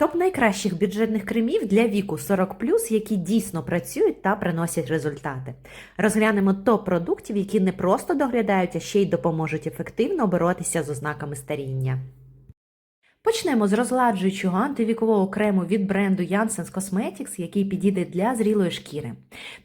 Топ найкращих бюджетних кремів для віку 40 які дійсно працюють та приносять результати. Розглянемо топ продуктів, які не просто доглядають, а ще й допоможуть ефективно боротися з ознаками старіння. Почнемо з розгладжуючого антивікового крему від бренду Janssens Cosmetics, який підійде для зрілої шкіри.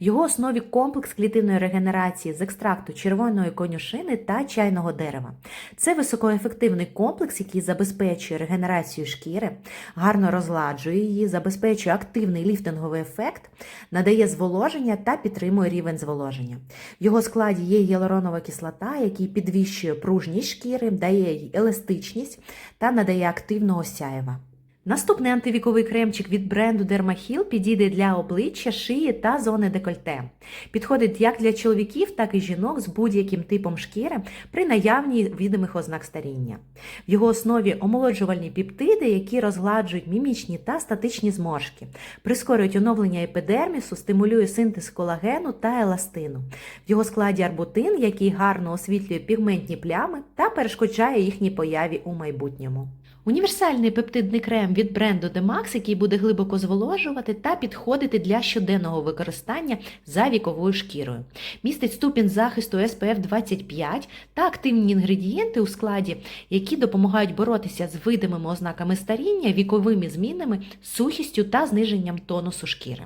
В його основі комплекс клітинної регенерації з екстракту червоної конюшини та чайного дерева. Це високоефективний комплекс, який забезпечує регенерацію шкіри, гарно розгладжує її, забезпечує активний ліфтинговий ефект, надає зволоження та підтримує рівень зволоження. В його складі є гіалуронова кислота, який підвищує пружність шкіри, дає їй еластичність та надає активного сяєва. Наступний антивіковий кремчик від бренду Dermahil підійде для обличчя, шиї та зони декольте. Підходить як для чоловіків, так і жінок з будь-яким типом шкіри при наявній відомих ознак старіння. В його основі омолоджувальні пептиди, які розгладжують мімічні та статичні зморшки, прискорюють оновлення епідермісу, стимулює синтез колагену та еластину. В його складі арбутин, який гарно освітлює пігментні плями та перешкоджає їхній появі у майбутньому. Універсальний пептидний крем від бренду Demax, який буде глибоко зволожувати та підходити для щоденного використання за віковою шкірою. Містить ступінь захисту SPF 25 та активні інгредієнти у складі, які допомагають боротися з видимими ознаками старіння, віковими змінами, сухістю та зниженням тонусу шкіри.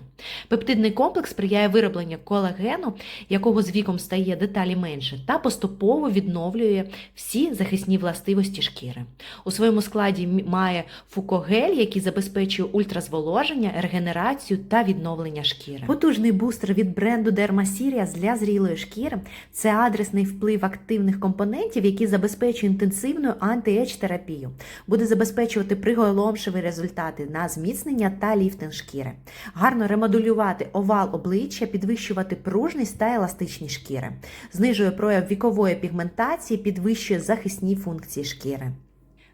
Пептидний комплекс сприяє виробленню колагену, якого з віком стає деталі менше, та поступово відновлює всі захисні властивості шкіри. У своєму складі має фукогель, який забезпечує ультразволоження, регенерацію та відновлення шкіри. Потужний бустер від бренду Dermasirias для зрілої шкіри це адресний вплив активних компонентів, які забезпечують інтенсивну анти-ейдж терапію. Буде забезпечувати приголомшиві результати на зміцнення та ліфтинг шкіри. Гарно ремоделювати овал обличчя, підвищувати пружність та еластичність шкіри. Знижує прояв вікової пігментації, підвищує захисні функції шкіри.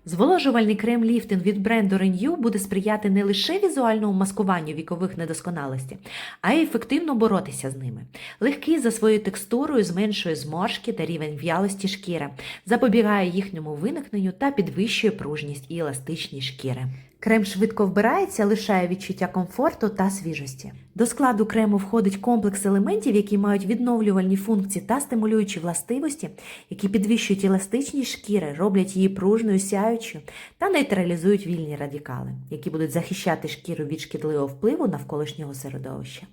Зволожувальний крем-ліфтинг від бренду Renew буде сприяти не лише візуальному маскуванню вікових недосконалостей, а й ефективно боротися з ними. Легкий за своєю текстурою зменшує зморшки та рівень в'ялості шкіри, запобігає їхньому виникненню та підвищує пружність і еластичність шкіри. Крем швидко вбирається, лишає відчуття комфорту та свіжості. До складу крему входить комплекс елементів, які мають відновлювальні функції та стимулюючі властивості, які підвищують еластичність шкіри, роблять її пружною, сяючою та нейтралізують вільні радикали, які будуть захищати шкіру від шкідливого впливу навколишнього середовища.